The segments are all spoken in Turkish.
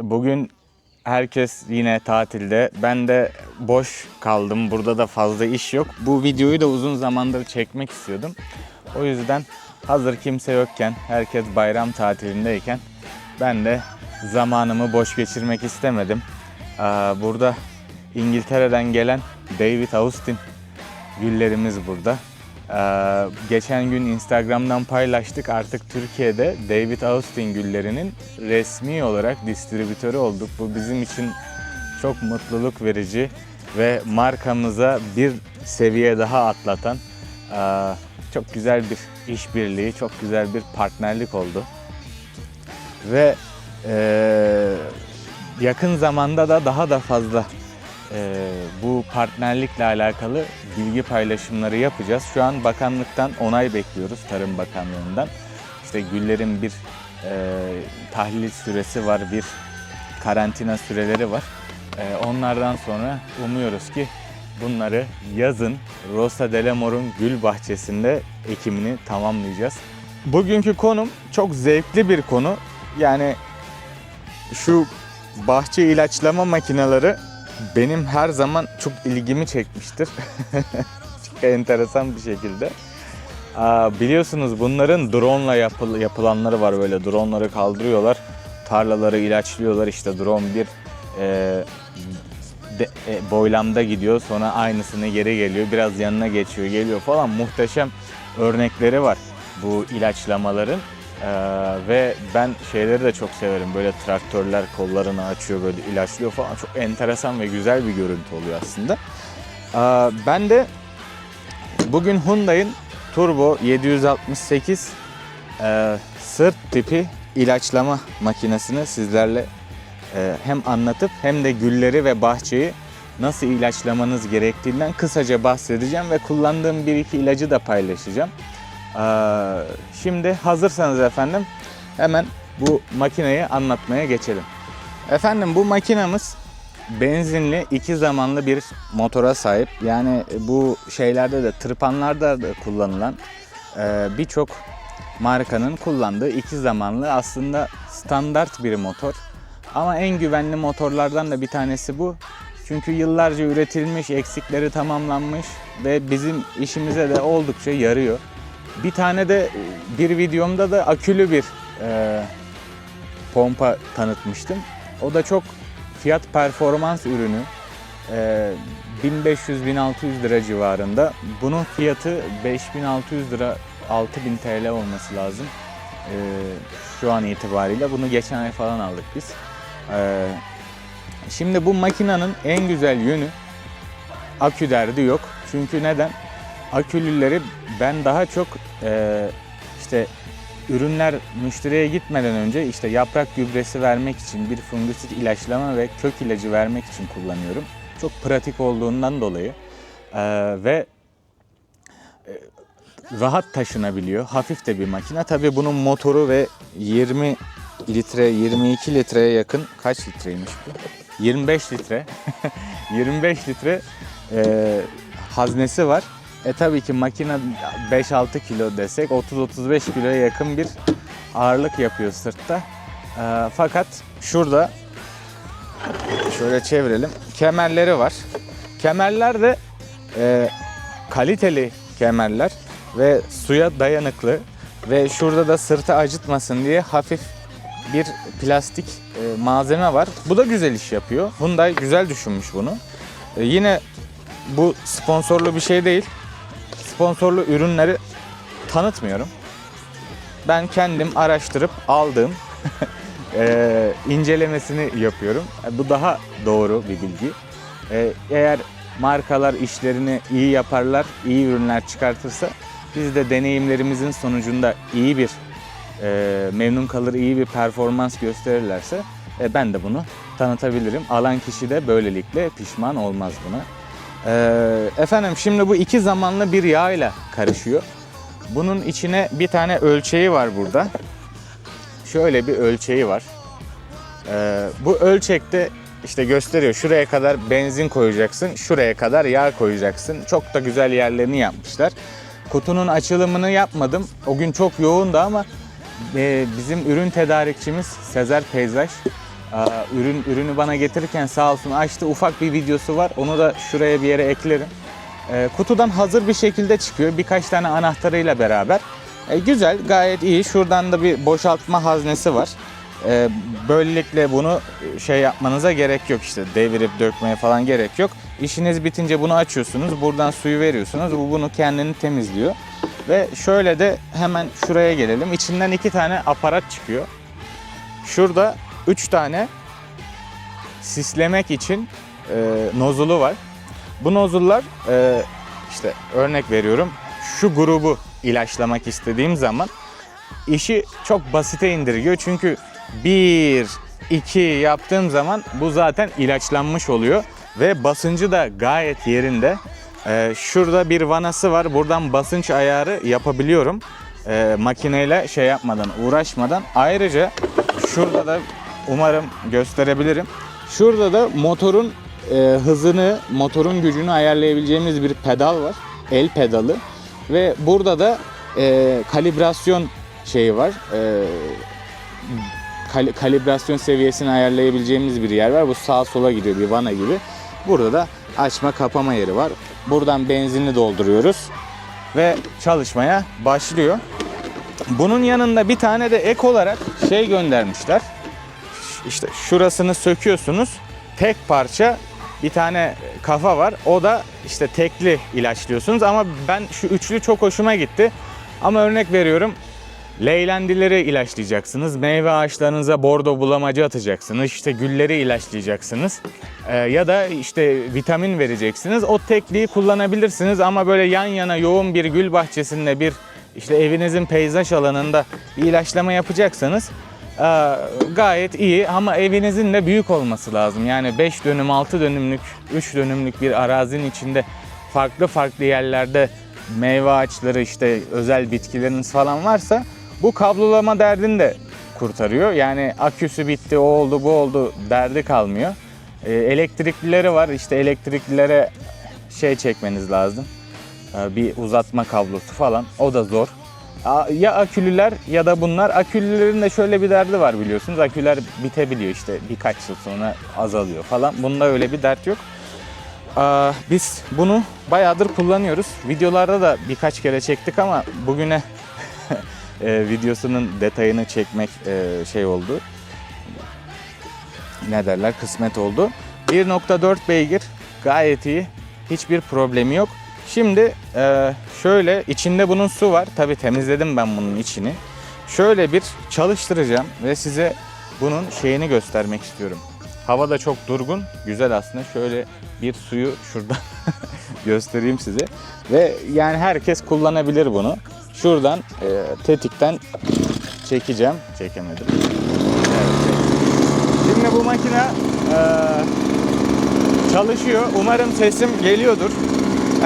Bugün herkes yine tatilde. Ben de boş kaldım. Burada da fazla iş yok. Bu videoyu da uzun zamandır çekmek istiyordum. O yüzden hazır kimse yokken, herkes bayram tatilindeyken ben de zamanımı boş geçirmek istemedim. Burada İngiltere'den gelen David Austin güllerimiz burada. Ee, geçen gün Instagram'dan paylaştık. Artık Türkiye'de David Austin güllerinin resmi olarak distribütörü olduk. Bu bizim için çok mutluluk verici ve markamıza bir seviye daha atlatan ee, çok güzel bir işbirliği, çok güzel bir partnerlik oldu. Ve ee, yakın zamanda da daha da fazla ee, bu partnerlikle alakalı bilgi paylaşımları yapacağız. Şu an bakanlıktan onay bekliyoruz, Tarım Bakanlığı'ndan. İşte güllerin bir e, tahlil süresi var, bir karantina süreleri var. E, onlardan sonra umuyoruz ki bunları yazın Rosa Delamor'un gül bahçesinde ekimini tamamlayacağız. Bugünkü konum çok zevkli bir konu. Yani şu bahçe ilaçlama makineleri benim her zaman çok ilgimi çekmiştir. çok enteresan bir şekilde. Aa, biliyorsunuz bunların drone ile yapıl- yapılanları var böyle droneları kaldırıyorlar. Tarlaları ilaçlıyorlar işte drone bir e, de- e, boylamda gidiyor sonra aynısını geri geliyor biraz yanına geçiyor geliyor falan muhteşem örnekleri var bu ilaçlamaların. Ee, ve ben şeyleri de çok severim. Böyle traktörler kollarını açıyor böyle ilaçlıyor falan. Çok enteresan ve güzel bir görüntü oluyor aslında. Ee, ben de bugün Hyundai'in Turbo 768 e, sırt tipi ilaçlama makinesini sizlerle e, hem anlatıp hem de gülleri ve bahçeyi nasıl ilaçlamanız gerektiğinden kısaca bahsedeceğim ve kullandığım bir iki ilacı da paylaşacağım. Ee, Şimdi hazırsanız efendim hemen bu makineyi anlatmaya geçelim. Efendim bu makinamız benzinli iki zamanlı bir motora sahip. Yani bu şeylerde de tırpanlarda da kullanılan e, birçok markanın kullandığı iki zamanlı aslında standart bir motor. Ama en güvenli motorlardan da bir tanesi bu. Çünkü yıllarca üretilmiş, eksikleri tamamlanmış ve bizim işimize de oldukça yarıyor. Bir tane de bir videomda da akülü bir e, pompa tanıtmıştım. O da çok fiyat performans ürünü. E, 1500-1600 lira civarında. Bunun fiyatı 5600 lira 6000 TL olması lazım. E, şu an itibariyle. Bunu geçen ay falan aldık biz. E, şimdi bu makinenin en güzel yönü akü derdi yok. Çünkü neden? Akülüleri ben daha çok e, işte ürünler müşteriye gitmeden önce işte yaprak gübresi vermek için bir fungisit ilaçlama ve kök ilacı vermek için kullanıyorum. Çok pratik olduğundan dolayı E, ve e, rahat taşınabiliyor. Hafif de bir makine. Tabii bunun motoru ve 20 litre, 22 litreye yakın kaç litreymiş bu? 25 litre. 25 litre e, haznesi var. E tabii ki makine 5-6 kilo desek 30-35 kiloya yakın bir ağırlık yapıyor sırtta. E, fakat şurada şöyle çevirelim. Kemerleri var. Kemerler de e, kaliteli kemerler ve suya dayanıklı ve şurada da sırtı acıtmasın diye hafif bir plastik e, malzeme var. Bu da güzel iş yapıyor. Hyundai güzel düşünmüş bunu. E, yine bu sponsorlu bir şey değil sponsorlu ürünleri tanıtmıyorum. Ben kendim araştırıp aldığım eee, incelemesini yapıyorum. E, Bu daha doğru bir bilgi. E, eğer markalar işlerini iyi yaparlar, iyi ürünler çıkartırsa biz de deneyimlerimizin sonucunda iyi bir e, memnun kalır, iyi bir performans gösterirlerse e, ben de bunu tanıtabilirim. Alan kişi de böylelikle pişman olmaz buna. Ee, efendim şimdi bu iki zamanlı bir yağ ile karışıyor. Bunun içine bir tane ölçeği var burada. Şöyle bir ölçeği var. Ee, bu ölçekte işte gösteriyor. Şuraya kadar benzin koyacaksın, şuraya kadar yağ koyacaksın. Çok da güzel yerlerini yapmışlar. Kutunun açılımını yapmadım. O gün çok yoğundu ama e, bizim ürün tedarikçimiz Sezer Peyzaj ürün ürünü bana getirirken sağ olsun açtı. Ufak bir videosu var. Onu da şuraya bir yere eklerim. Ee, kutudan hazır bir şekilde çıkıyor. Birkaç tane anahtarıyla beraber. Ee, güzel, gayet iyi. Şuradan da bir boşaltma haznesi var. Ee, böylelikle bunu şey yapmanıza gerek yok işte devirip dökmeye falan gerek yok. İşiniz bitince bunu açıyorsunuz. Buradan suyu veriyorsunuz. Bu bunu kendini temizliyor. Ve şöyle de hemen şuraya gelelim. İçinden iki tane aparat çıkıyor. Şurada üç tane sislemek için e, nozulu var. Bu nozullar e, işte örnek veriyorum şu grubu ilaçlamak istediğim zaman işi çok basite indirgiyor. Çünkü bir, iki yaptığım zaman bu zaten ilaçlanmış oluyor ve basıncı da gayet yerinde. E, şurada bir vanası var. Buradan basınç ayarı yapabiliyorum. E, makineyle şey yapmadan, uğraşmadan. Ayrıca şurada da umarım gösterebilirim. Şurada da motorun e, hızını, motorun gücünü ayarlayabileceğimiz bir pedal var. El pedalı. Ve burada da e, kalibrasyon şeyi var. E, kal- kalibrasyon seviyesini ayarlayabileceğimiz bir yer var. Bu sağa sola gidiyor bir vana gibi. Burada da açma kapama yeri var. Buradan benzinli dolduruyoruz ve çalışmaya başlıyor. Bunun yanında bir tane de ek olarak şey göndermişler. İşte şurasını söküyorsunuz. Tek parça bir tane kafa var. O da işte tekli ilaçlıyorsunuz ama ben şu üçlü çok hoşuma gitti. Ama örnek veriyorum. Leylendileri ilaçlayacaksınız. Meyve ağaçlarınıza bordo bulamacı atacaksınız. İşte gülleri ilaçlayacaksınız. Ee, ya da işte vitamin vereceksiniz. O tekliği kullanabilirsiniz ama böyle yan yana yoğun bir gül bahçesinde bir işte evinizin peyzaj alanında bir ilaçlama yapacaksanız gayet iyi ama evinizin de büyük olması lazım. Yani 5 dönüm, 6 dönümlük, 3 dönümlük bir arazinin içinde farklı farklı yerlerde meyve ağaçları işte özel bitkileriniz falan varsa bu kablolama derdini de kurtarıyor. Yani aküsü bitti, o oldu, bu oldu derdi kalmıyor. Ee, elektriklileri var. İşte elektriklilere şey çekmeniz lazım. Ee, bir uzatma kablosu falan. O da zor. Ya akülüler ya da bunlar. Akülülerin de şöyle bir derdi var biliyorsunuz. Aküler bitebiliyor işte birkaç yıl sonra azalıyor falan. Bunda öyle bir dert yok. Biz bunu bayağıdır kullanıyoruz. Videolarda da birkaç kere çektik ama bugüne e, videosunun detayını çekmek e, şey oldu. Ne derler kısmet oldu. 1.4 beygir gayet iyi. Hiçbir problemi yok. Şimdi e, şöyle içinde bunun su var. Tabi temizledim ben bunun içini. Şöyle bir çalıştıracağım ve size bunun şeyini göstermek istiyorum. Hava da çok durgun. Güzel aslında. Şöyle bir suyu şuradan göstereyim size. Ve yani herkes kullanabilir bunu. Şuradan e, tetikten çekeceğim. Çekemedim. Evet. Şimdi bu makine e, çalışıyor. Umarım sesim geliyordur.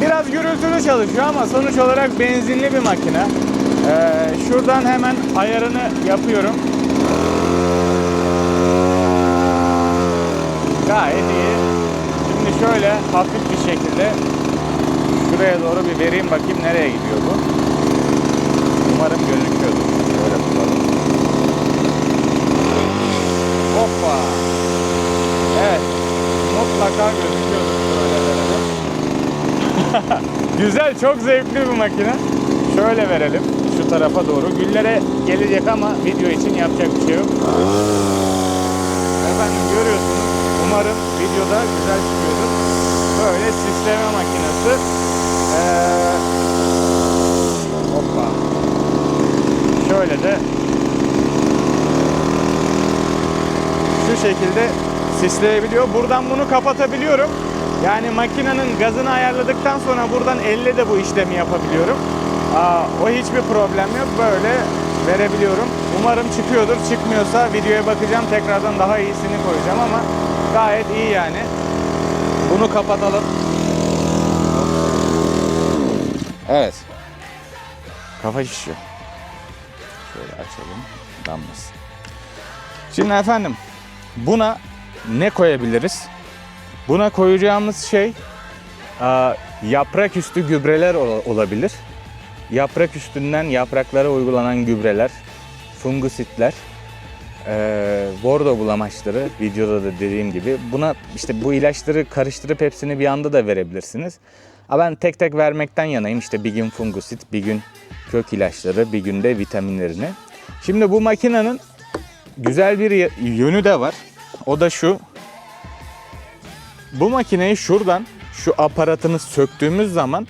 Biraz gürültülü çalışıyor ama sonuç olarak benzinli bir makine. Ee, şuradan hemen ayarını yapıyorum. Gayet iyi. Şimdi şöyle hafif bir şekilde şuraya doğru bir vereyim bakayım nereye gidiyor bu. Umarım gözüküyordur. Şöyle tutalım. Hoppa. Evet. Mutlaka gözüküyordur. Güzel, çok zevkli bir makine. Şöyle verelim şu tarafa doğru. Güllere gelecek ama video için yapacak bir şey yok. Efendim görüyorsunuz. Umarım videoda güzel çıkıyordur. Böyle sisleme makinesi. Ee, hoppa. Şöyle de şu şekilde sisleyebiliyor. Buradan bunu kapatabiliyorum. Yani makinenin gazını ayarladıktan sonra buradan elle de bu işlemi yapabiliyorum. Aa, o hiçbir problem yok. Böyle verebiliyorum. Umarım çıkıyordur. Çıkmıyorsa videoya bakacağım. Tekrardan daha iyisini koyacağım ama gayet iyi yani. Bunu kapatalım. Evet. Kafa şişiyor. Şöyle açalım. Damlasın. Şimdi efendim buna ne koyabiliriz? Buna koyacağımız şey yaprak üstü gübreler ol- olabilir. Yaprak üstünden yapraklara uygulanan gübreler, fungusitler. Ee, bordo bulamaçları videoda da dediğim gibi. Buna işte bu ilaçları karıştırıp hepsini bir anda da verebilirsiniz. Ama ben tek tek vermekten yanayım. İşte bir gün fungusit, bir gün kök ilaçları, bir gün de vitaminlerini. Şimdi bu makinenin güzel bir yönü de var. O da şu. Bu makineyi şuradan şu aparatını söktüğümüz zaman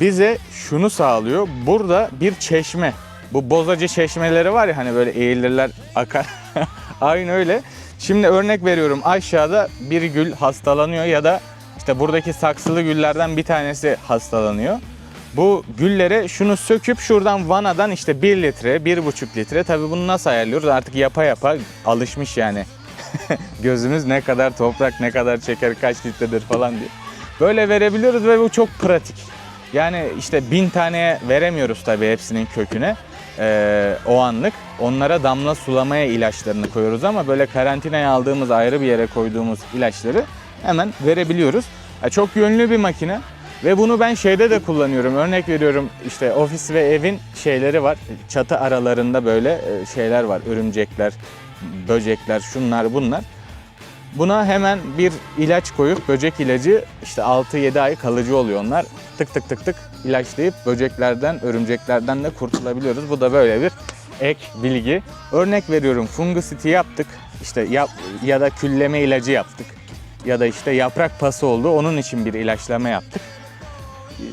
bize şunu sağlıyor. Burada bir çeşme. Bu bozacı çeşmeleri var ya hani böyle eğilirler akar. Aynı öyle. Şimdi örnek veriyorum aşağıda bir gül hastalanıyor ya da işte buradaki saksılı güllerden bir tanesi hastalanıyor. Bu güllere şunu söküp şuradan vanadan işte 1 litre, 1,5 litre tabi bunu nasıl ayarlıyoruz artık yapa yapa alışmış yani. Gözümüz ne kadar toprak ne kadar çeker kaç litredir falan diye. Böyle verebiliyoruz ve bu çok pratik. Yani işte bin taneye veremiyoruz tabii hepsinin köküne eee, o anlık. Onlara damla sulamaya ilaçlarını koyuyoruz ama böyle karantinaya aldığımız ayrı bir yere koyduğumuz ilaçları hemen verebiliyoruz. Ya çok yönlü bir makine ve bunu ben şeyde de kullanıyorum. Örnek veriyorum işte ofis ve evin şeyleri var. Çatı aralarında böyle şeyler var. Örümcekler, böcekler, şunlar bunlar. Buna hemen bir ilaç koyup böcek ilacı işte 6-7 ay kalıcı oluyor onlar. Tık tık tık tık ilaçlayıp böceklerden, örümceklerden de kurtulabiliyoruz. Bu da böyle bir ek bilgi. Örnek veriyorum fungusiti yaptık. İşte yap, ya da külleme ilacı yaptık. Ya da işte yaprak pası oldu. Onun için bir ilaçlama yaptık.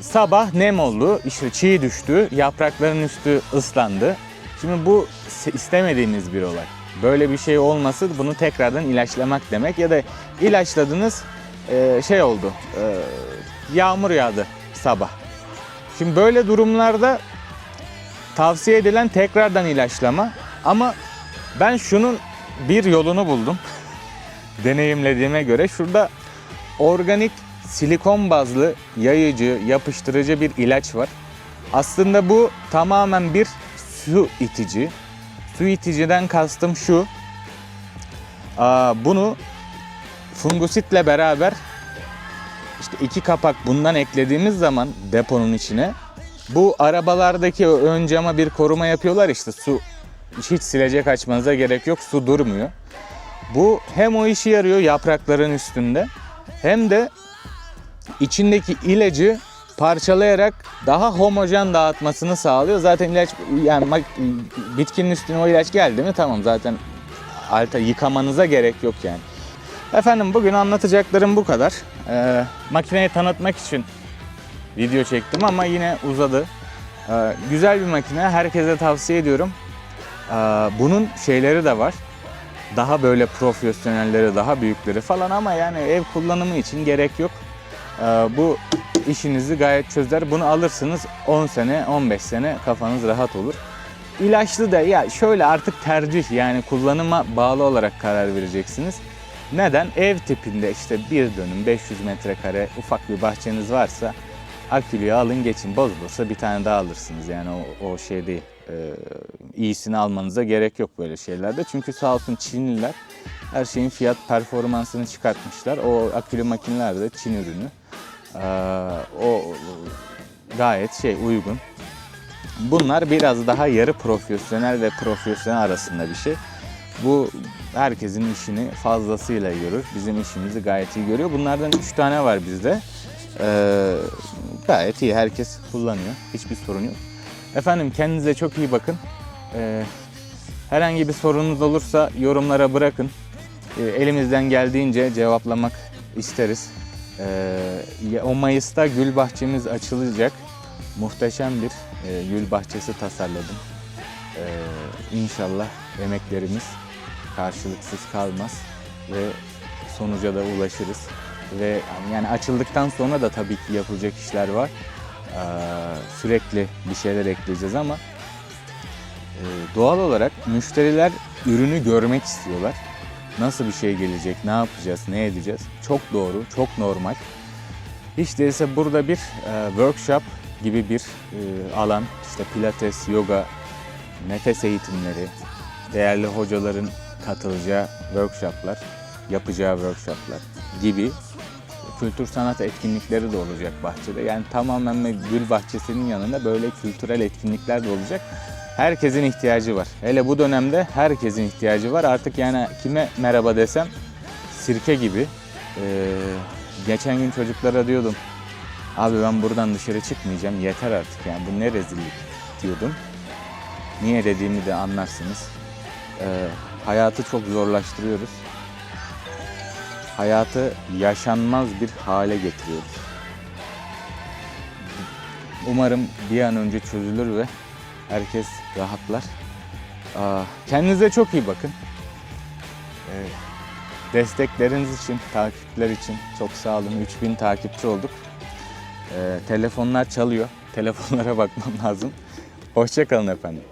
Sabah nem oldu, işte çiğ düştü, yaprakların üstü ıslandı. Şimdi bu istemediğiniz bir olay. Böyle bir şey olması bunu tekrardan ilaçlamak demek ya da ilaçladınız e, şey oldu, e, yağmur yağdı sabah. Şimdi böyle durumlarda tavsiye edilen tekrardan ilaçlama ama ben şunun bir yolunu buldum. Deneyimlediğime göre şurada organik silikon bazlı yayıcı, yapıştırıcı bir ilaç var. Aslında bu tamamen bir su itici. Su iticiden kastım şu. Bunu fungusitle beraber işte iki kapak bundan eklediğimiz zaman deponun içine bu arabalardaki ön cama bir koruma yapıyorlar işte su hiç silecek açmanıza gerek yok su durmuyor. Bu hem o işi yarıyor yaprakların üstünde hem de içindeki ilacı parçalayarak daha homojen dağıtmasını sağlıyor. Zaten ilaç yani bitkinin üstüne o ilaç geldi mi tamam zaten alta yıkamanıza gerek yok yani. Efendim bugün anlatacaklarım bu kadar. Ee, makineyi tanıtmak için video çektim ama yine uzadı. Ee, güzel bir makine. Herkese tavsiye ediyorum. Ee, bunun şeyleri de var. Daha böyle profesyonelleri, daha büyükleri falan ama yani ev kullanımı için gerek yok. Ee, bu işinizi gayet çözer. Bunu alırsınız 10 sene, 15 sene kafanız rahat olur. İlaçlı da ya şöyle artık tercih yani kullanıma bağlı olarak karar vereceksiniz. Neden? Ev tipinde işte bir dönüm 500 metrekare ufak bir bahçeniz varsa akülüyü alın geçin bozulursa bir tane daha alırsınız yani o, o şey değil. Ee, iyisini almanıza gerek yok böyle şeylerde. Çünkü sağ olsun Çinliler her şeyin fiyat performansını çıkartmışlar. O akülü makineler de Çin ürünü. Ee, o gayet şey uygun. Bunlar biraz daha yarı profesyonel ve profesyonel arasında bir şey. Bu herkesin işini fazlasıyla görür. Bizim işimizi gayet iyi görüyor. Bunlardan 3 tane var bizde. Ee, gayet iyi. Herkes kullanıyor. Hiçbir sorun yok. Efendim kendinize çok iyi bakın. Ee, herhangi bir sorunuz olursa yorumlara bırakın. Ee, elimizden geldiğince cevaplamak isteriz. Ee, ya- o Mayıs'ta gül bahçemiz açılacak. Muhteşem bir e, gül bahçesi tasarladım. Ee, inşallah emeklerimiz karşılıksız kalmaz ve sonuca da ulaşırız. Ve yani açıldıktan sonra da tabii ki yapılacak işler var. Ee, sürekli bir şeyler ekleyeceğiz ama e, doğal olarak müşteriler ürünü görmek istiyorlar. Nasıl bir şey gelecek, ne yapacağız, ne edeceğiz? Çok doğru, çok normal. Hiç değilse burada bir e, workshop gibi bir e, alan, işte pilates, yoga, nefes eğitimleri, değerli hocaların katılacağı workshoplar, yapacağı workshoplar gibi kültür sanat etkinlikleri de olacak bahçede. Yani tamamen gül bahçesinin yanında böyle kültürel etkinlikler de olacak. herkesin ihtiyacı var. Hele bu dönemde herkesin ihtiyacı var. Artık yani kime merhaba desem sirke gibi. Ee, geçen gün çocuklara diyordum. Abi ben buradan dışarı çıkmayacağım. Yeter artık yani bu ne rezillik diyordum. Niye dediğimi de anlarsınız. Ee, hayatı çok zorlaştırıyoruz. Hayatı yaşanmaz bir hale getiriyoruz. Umarım bir an önce çözülür ve herkes rahatlar. Aa, Kendinize çok iyi bakın. Destekleriniz için, takipler için çok sağ olun. 3000 takipçi olduk. Ee, telefonlar çalıyor. Telefonlara bakmam lazım. Hoşçakalın efendim.